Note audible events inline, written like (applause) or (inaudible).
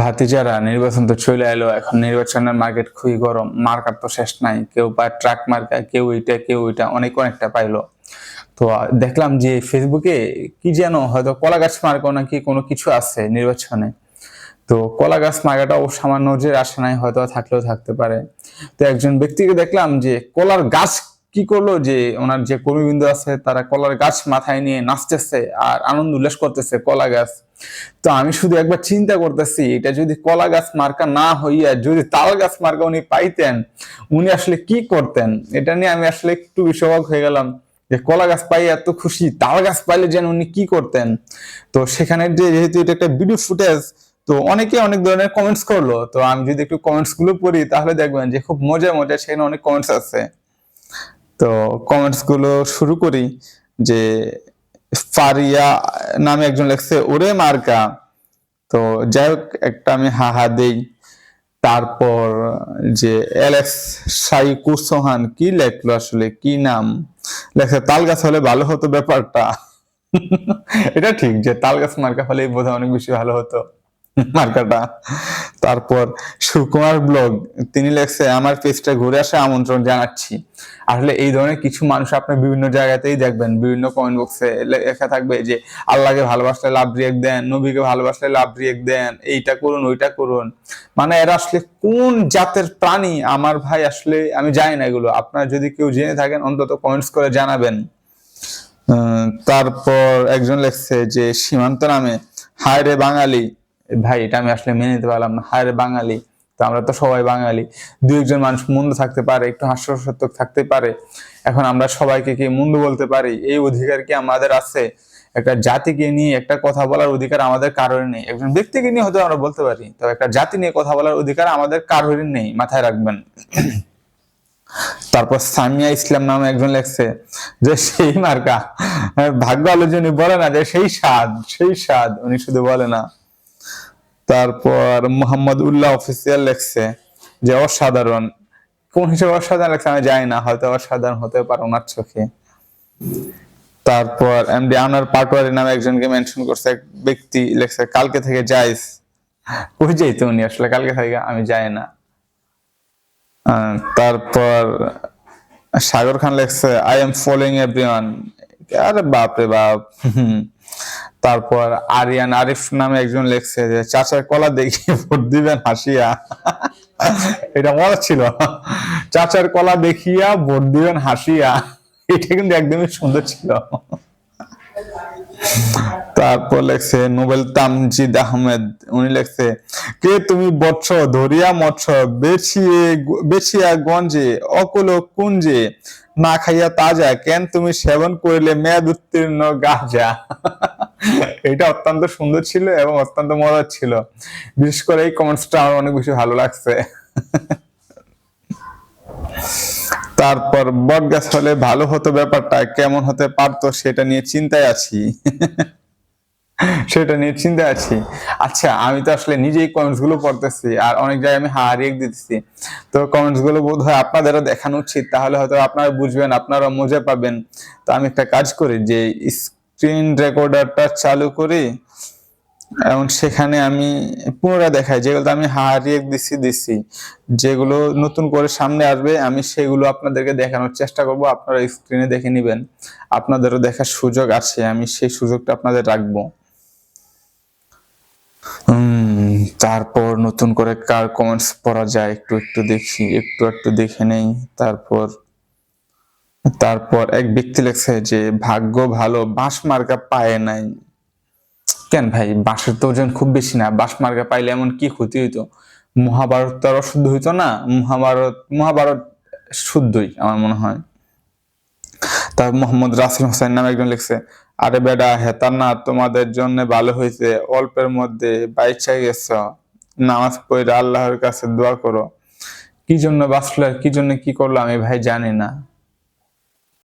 ভাতিজারা নির্বাচন তো চলে এলো এখন নির্বাচনের মার্কেট খুবই গরম মার্কার তো শেষ নাই, কেউ পায় ট্রাক মার্কা কেউ এটা, কেউ ওইটা, অনেক অনেকটা পাইলো। তো দেখলাম যে ফেসবুকে কি যেন হয়তো কলা গাছ মার্কা নাকি কোনো কিছু আছে নির্বাচনে। তো, কলা গাছ মার্কাটাও সামান্য যে আসে নাই, হয়তো থাকলেও থাকতে পারে। তো, একজন ব্যক্তিকে দেখলাম যে কলার গাছ কি করল যে ওনার যে কর্মীবৃন্দ আছে, তারা কলার গাছ মাথায় নিয়ে নাচতেছে আর আনন্দ উল্লাস করতেছে কলা গাছ। তো আমি শুধু একবার চিন্তা করতেছি, এটা যদি কলা গাছ মার্কা না হইয়া, যদি তাল গাছ মার্কা উনি পাইতেন, উনি আসলে কি করতেন? এটা নিয়ে আমি আসলে একটু বিশ্ববাক হয়ে গেলাম। যে কলা গাছ পাই এত খুশি, তাল গাছ পাইলে যেন উনি কি করতেন? তো সেখানে যে যেহেতু এটা একটা ভিডিও ফুটেজ তো অনেকে অনেক ধরনের কমেন্টস করল। তো আমি যদি একটু কমেন্টসগুলো পড়ি, তাহলে দেখবেন যে খুব মজা মজা সেখানে অনেক কমেন্টস আছে। তো কমেন্টসগুলো শুরু করি যে ফারিয়া নামে একজন লেখছে, ওরে মার্কা। তো যাই হোক, একটা আমি হা হা দেই। তারপর যে এলেক্স সাইকুর সোহান কি লেখলো আসলে, কি নাম? লেখছে, তাল গাছ হলে ভালো হতো ব্যাপারটা। (laughs) এটা ঠিক যে তাল গাছ মার্কা হলে বোধহয় অনেক বেশি ভালো হতো। (laughs) মার্কাটা। তারপর সুকুমার ব্লগ, তিনি লেখছে, আমার পেজটা ঘুরে আসে আমন্ত্রণ জানাচ্ছি। আসলে এই ধরনের কিছু মানুষ আপনি বিভিন্ন জায়গাতেই দেখবেন, বিভিন্ন কমেন্ট বক্সে লেখা থাকবে যে, আল্লাহকে ভালোবাসলে লাভ রিয়েক দেন, নবীকে ভালোবাসলে লাভ রিয়েক দেন, এইটা করুন, ওইটা করুন। মানে এরা আসলে কোন জাতের প্রাণী? আমার ভাই আসলে, আমি জানি না এগুলো। আপনারা যদি কেউ জেনে থাকেন, অন্তত কমেন্টস করে জানাবেন। তারপর একজন লেখছে যে, সীমান্ত নামে, হায় রে বাঙালি ভাই, এটা আমি আসলে মেনে নিতে পারলাম না। হায় বাঙালি। তো আমরা তো সবাই বাঙালি। দুই একজন মানুষ মন্দ থাকতে পারে, একটু হাস্যসত্তক থাকতে পারে। এখন আমরা সবাইকে কি মন্দ বলতে পারি? এই অধিকার কি আমাদের আছে? একটা জাতিকে নিয়ে একটা কথা বলার অধিকার আমাদের কারোর নেই। একজন ব্যক্তিকে নিয়ে হয়তো আমরা বলতে পারি, তবে একটা জাতি নিয়ে কথা বলার অধিকার আমাদের কারোর নেই, মাথায় রাখবেন। তারপর সামিয়া ইসলাম নামে একজন লেখছে, যে সেই মার্কা, ভাগ্য আলোচনী বলে না যে সেই স্বাদ সেই স্বাদ। উনি শুধু বলে না তারপর মোহাম্মদ উল্লাহ অফিসিয়াল লেখছে যে অসাধারণ। কোন হিসেবে অসাধারণ লেখছে আমি জানি না, হয়তো অসাধারণ হতে পারে ওনার চোখে। তারপর এমডি আনার পাটোয়ারি নামে একজনকে মেনশন করছে, এক ব্যক্তি লেখছে, কালকে থেকে যাইস। কই যাইতো উনি আসলে? কালকে থেকে আমি যাই না। তারপর সাগর খান লেখছে আই এম ফলোইং এভরিওয়ান আরে বাপ রে বাপ। তারপর আরিয়ান আরিফ নামে একজন লেখছে যে, চাচার কলা দেখি ভোট দিবেন হাসিয়া। এটা মজা ছিল। চাচার কলা দেখিয়া ভোট দিবেন হাসিয়া। এটা কিন্তু একদমই সুন্দর ছিল। তারপর লেখছে, নোবেল তামজিদ আহমেদ। উনি লেখছে, কে তুমি বৎস ধরিয়া মৎস্য বেছিয়ে বেছিয়া গঞ্জে অকুল কুঞ্জে, না খাইয়া তাজা কেন তুমি সেবন করিলে মেয়াদ উত্তীর্ণ গাজা এটা অত্যন্ত সুন্দর ছিল এবং অত্যন্ত মজার ছিল। বিশেষ করে এই কমেন্টসটা আমার অনেক বেশি ভালো লাগছে। তারপর, বট গাছ হলে ভালো হতো ব্যাপারটা, কেমন হতে পারতো সেটা নিয়ে চিন্তায় আছি। সেটা নিয়ে চিন্তায় আছি। আচ্ছা আমি তো আসলে নিজেই কমেন্টসগুলো পড়তেছি আর অনেক জায়গায় আমি হারিয়ে দিতেছি। তো কমেন্টসগুলো বোধ হয় আপনাদেরও দেখানো উচিত, তাহলে হয়তো আপনারা বুঝবেন, আপনারা মজা পাবেন। তো আমি একটা কাজ করি যে স্ক্রিন রেকর্ডারটা চালু করি এবং সেখানে আমি পুনরায় দেখাই। যেগুলো আমি হারিয়ে দিছি দিছি। যেগুলো নতুন করে সামনে আসবে, আমি সেগুলো আপনাদেরকে দেখানোর চেষ্টা করব। আপনারা স্ক্রিনে দেখে নেবেন। আপনাদেরও দেখার সুযোগ আছে। আমি সেই সুযোগটা আপনাদের রাখব। তারপর নতুন করে কার কমেন্টস পড়া যায় একটু একটু দেখি, একটু একটু দেখে নেই। তারপর তারপর এক ব্যক্তি লেখছে যে, ভাগ্য ভালো, বাঁশ মার্কা পায় নাই। কেন ভাই? বাঁশের তো ওজন খুব বেশি না। বাঁশ মার্কা পাইলে এমন কি ক্ষতি হইতো? মহাভারত তো আর অশুদ্ধ হইতো না। মহাভারত মহাভারত শুদ্ধই আমার মনে হয়। তার মোহাম্মদ রাসেল হোসেন নামে একজন লিখছে, আরে বেডা, হেতার না, তোমাদের জন্য ভালো হয়েছে অল্পের মধ্যে বাইচা গেছ। নামাজ পড়ে আল্লাহর কাছে দোয়া করো। কি জন্য বাঁচলো কি জন্য কি করল আমি ভাই জানি না।